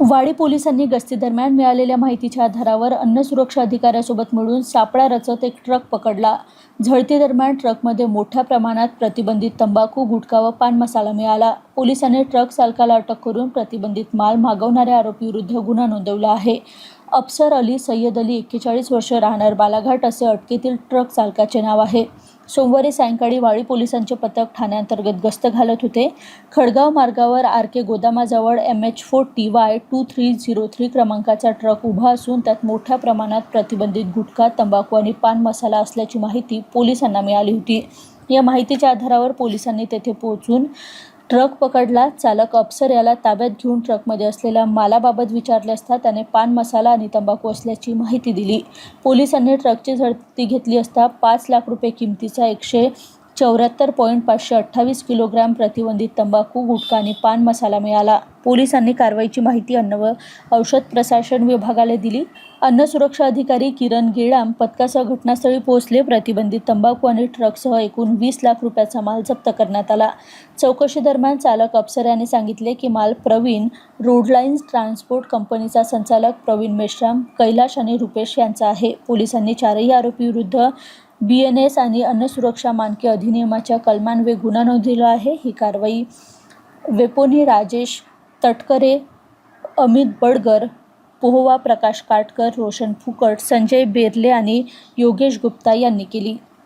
वाडी पोलिसांनी गस्तीदरम्यान मिळालेल्या माहितीच्या आधारावर अन्न सुरक्षा अधिकाऱ्यासोबत मिळून सापळा रचत एक ट्रक पकडला. झडतीदरम्यान ट्रकमध्ये मोठ्या प्रमाणात प्रतिबंधित तंबाखू गुटखा व पान मसाला मिळाला. पोलिसांनी ट्रक चालकाला अटक करून प्रतिबंधित माल मागवणाऱ्या आरोपीविरुद्ध गुन्हा नोंदवला आहे. अप्सर अली सय्यद अली एक्केचाळीस वर्ष राहणार बालाघाट असे अटकेतील ट्रक चालकाचे नाव आहे. सोमवारी सायंकाळी वाळी पोलिसांचे पथक ठाण्याअंतर्गत गस्त घालत होते. खडगाव मार्गावर R K गोदामाजवळ M H four T Y two three zero three क्रमांकाचा ट्रक उभा असून त्यात मोठ्या प्रमाणात प्रतिबंधित गुटखा तंबाखू आणि पान मसाला असल्याची माहिती पोलिसांना मिळाली होती. या माहितीच्या आधारावर पोलिसांनी तेथे पोहोचून ट्रक पकडला चालक अप्सर याला ताब्यात घेऊन ट्रकमध्ये असलेल्या मालाबाबत विचारले असता त्याने पान मसाला आणि तंबाखू असल्याची माहिती दिली. पोलिसांनी ट्रकची झडती घेतली असता पाच लाख रुपये किमतीचा एकशे चौऱ्याहत्तर पॉईंट पाचशे अठ्ठावीस किलोग्रॅम प्रतिबंधित तंबाखू गुटखा आणि पान मसाला मिळाला. पोलिसांनी कारवाईची माहिती अन्न व औषध प्रशासन विभागाला दिली. अन्न सुरक्षा अधिकारी किरण गेळाम पथकासह घटनास्थळी पोहोचले. प्रतिबंधित तंबाखू आणि ट्रकसह एकूण वीस लाख रुपयाचा माल जप्त करण्यात आला. चौकशी दरम्यान चालक अप्सऱ्याने सांगितले की माल प्रवीण रोडलाईन्स ट्रान्सपोर्ट कंपनीचा संचालक प्रवीण मेश्राम कैलाश आणि रुपेश यांचा आहे. पोलिसांनी चारही आरोपीविरुद्ध बी एन एस आणि अन्न सुरक्षा मानके अधिनियमाच्या कलमान्वये गुन्हा नोंदवला आहे. ही कारवाई वेपोनी राजेश तटकरे अमित बडगर पोहवा प्रकाश काटकर रोशन फुकट संजय बेर्ले आणि योगेश गुप्ता यांनी केली.